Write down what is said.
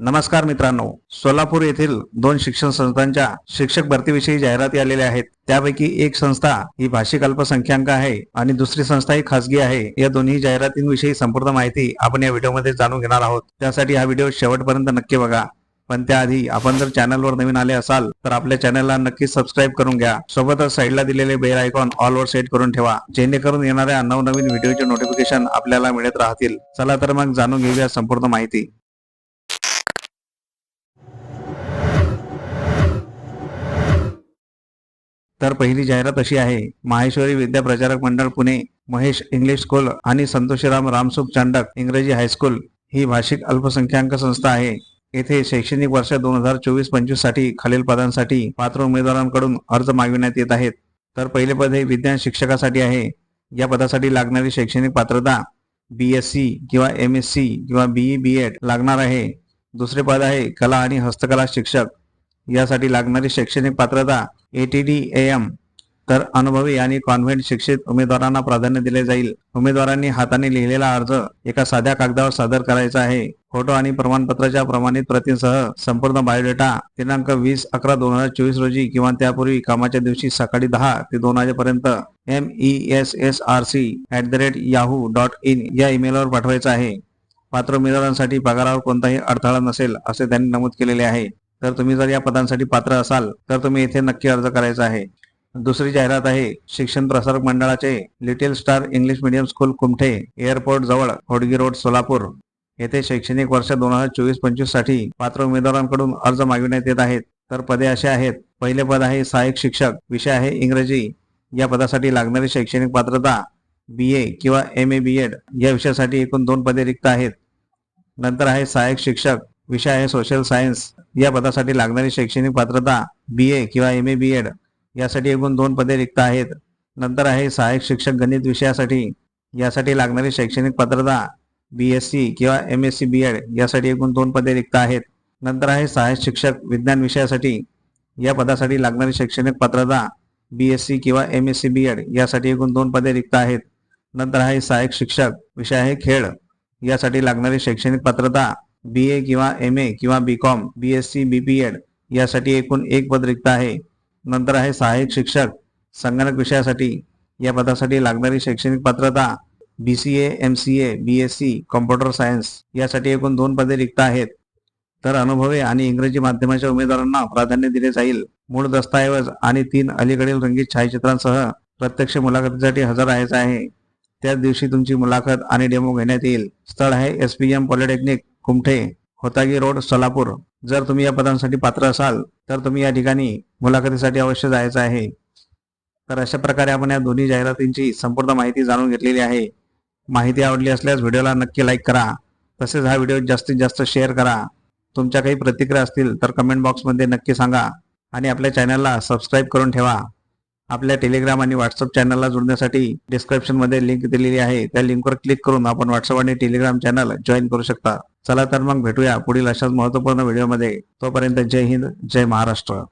नमस्कार मित्रांनो. सोलापूर येथील दोन शिक्षण संस्थांच्या शिक्षक भरतीविषयी जाहिराती आलेल्या आहेत. त्यापैकी एक संस्था ही भाषिक अल्पसंख्याक आहे आणि दुसरी संस्था ही खासगी आहे. या दोन्ही जाहिरातींविषयी संपूर्ण माहिती आपण या व्हिडिओमध्ये जाणून घेणार आहोत. त्यासाठी हा व्हिडिओ शेवटपर्यंत नक्की बघा. पण त्याआधी आपण जर चॅनलवर नवीन आले असाल तर आपल्या चॅनलला नक्की सबस्क्राईब करून घ्या. सोबतच साईडला दिलेले बेल आयकॉन ऑल वर सेट करून ठेवा. जेणेकरून येणाऱ्या नवनवीन व्हिडिओचे नोटिफिकेशन आपल्याला मिळत राहतील. चला तर मग जाणून घेऊया संपूर्ण माहिती. तर पहिली जाहिरात अशी आहे माहेश्वरी विद्या प्रचारक मंडळ पुणे महेश इंग्लिश स्कूल आणि संतोषीराम रामसुख चांडक इंग्रजी हायस्कूल ही भाषिक अल्पसंख्याक संस्था आहे. येथे शैक्षणिक वर्ष दोन हजार चोवीस पंचवीससाठी खालील पदांसाठी पात्र उमेदवारांकडून अर्ज मागविण्यात येत आहेत. तर पहिले पद हे विज्ञान शिक्षकासाठी आहे. या पदासाठी लागणारी शैक्षणिक पात्रता बी एस सी किंवा एम एस सी किंवा बीई बी एड लागणार आहे. दुसरे पद आहे कला आणि हस्तकला शिक्षक. यासाठी लागणारी शैक्षणिक पात्रता एटीडी एम तर अनुभवी आणि कॉन्व्हेंट शिक्षित उमेदवारांना प्राधान्य दिले जाईल. उमेदवारांनी हाताने लिहिलेला अर्ज एका साध्या कागदावर सादर करायचा आहे. फोटो आणि प्रमाणपत्राच्या प्रमाणित प्रतींसह संपूर्ण बायोडेटा दिनांक वीस अकरा दोन हजार चोवीस रोजी किंवा त्यापूर्वी कामाच्या दिवशी सकाळी दहा ते दोन वाजेपर्यंत M E S S R C at the rate Yahoo dot in या ईमेलवर पाठवायचा आहे. पात्र उमेदवारांसाठी पगारावर कोणताही अडथळा नसेल असे त्यांनी नमूद केलेले आहे. तर तुम्ही जर या पदांसाठी पात्र असाल तर तुम्ही येथे नक्की अर्ज करायचा आहे. दुसरी जाहिरात आहे शिक्षण प्रसारक मंडळाचे little star English medium school Kumathe airport जवळ होडगी रोड सोलापूर. येथे शैक्षणिक वर्ष दोन हजार चोवीस पंचवीससाठी पात्र उमेदवारांकडून अर्ज मागविण्यात येत आहेत. तर पदे असे आहेत. पहिले पद आहे सहाय्यक शिक्षक विषय आहे इंग्रजी. या पदासाठी लागणारी शैक्षणिक पात्रता बी ए किंवा एम ए बी एड या विषयासाठी एकूण दोन पदे रिक्त आहेत. नंतर आहे सहाय्यक शिक्षक विषय आहे सोशल सायन्स या पदासाठी लागणारी शैक्षणिक पात्रता बी ए किंवा एम ए बी एड यासाठी एकूण दोन पदे रिक्त आहेत. नंतर आहे सहाय्यक शिक्षक गणित विषयासाठी यासाठी लागणारी शैक्षणिक पात्रता बी एस सी किंवा M S C B Ed यासाठी एकूण दोन पदे रिक्त आहेत. नंतर आहे सहाय्यक शिक्षक विज्ञान विषयासाठी या पदासाठी लागणारी शैक्षणिक पात्रता बी एस सी किंवा M S C B Ed यासाठी एकूण दोन पदे रिक्त आहेत. नंतर आहे सहाय्यक शिक्षक विषय आहे खेळ. यासाठी लागणारी शैक्षणिक पात्रता बी ए किंवा एम ए किंवा B com B S C B P Ed यासाठी एकूण एक पद रिक्त आहे. नंतर आहे सहाय्यक शिक्षक. संगणक विषयासाठी या पदासाठी लागणारी शैक्षणिक पात्रता B C A M C A B S C computer science यासाठी एकूण दोन पदे रिक्त आहेत. तर अनुभवी आणि इंग्रजी माध्यमाच्या उमेदवारांना प्राधान्य दिले जाईल. मूळ दस्तऐवज आणि तीन अलीकडील रंगीत छायाचित्रांसह प्रत्यक्ष मुलाखतीसाठी हजर राहायचं आहे. त्याच दिवशी तुमची मुलाखत आणि डेमो घेण्यात येईल. स्थळ आहे S P M polytechnic Kumathe Hotgi road Solapur. जर तुम्ही या पदांसाठी पात्र असाल तर तुम्ही या ठिकाणी मुलाखतीसाठी अवश्य जायचं आहे. तर अशा प्रकारे आपण या दोन्ही जाहिरातींची संपूर्ण माहिती जाणून घेतलेली आहे. माहिती आवडली असल्यास व्हिडिओला नक्की लाईक करा. तसेच हा व्हिडिओ जास्तीत जास्त शेअर करा. तुमच्या काही प्रतिक्रिया असतील तर कमेंट बॉक्समध्ये नक्की सांगा आणि आपल्या चॅनलला सबस्क्राईब करून ठेवा. आपल्या टेलिग्राम आणि व्हॉट्सअप चॅनलला जोडण्यासाठी डिस्क्रिप्शनमध्ये लिंक दिलेली आहे. त्या लिंकवर क्लिक करून आपण व्हॉट्सअप आणि टेलिग्राम चॅनल जॉईन करू शकता. चला तर मग भेटूया पुढील अशाच महत्त्वपूर्ण व्हिडिओमध्ये तोपर्यंत जय हिंद जय महाराष्ट्र.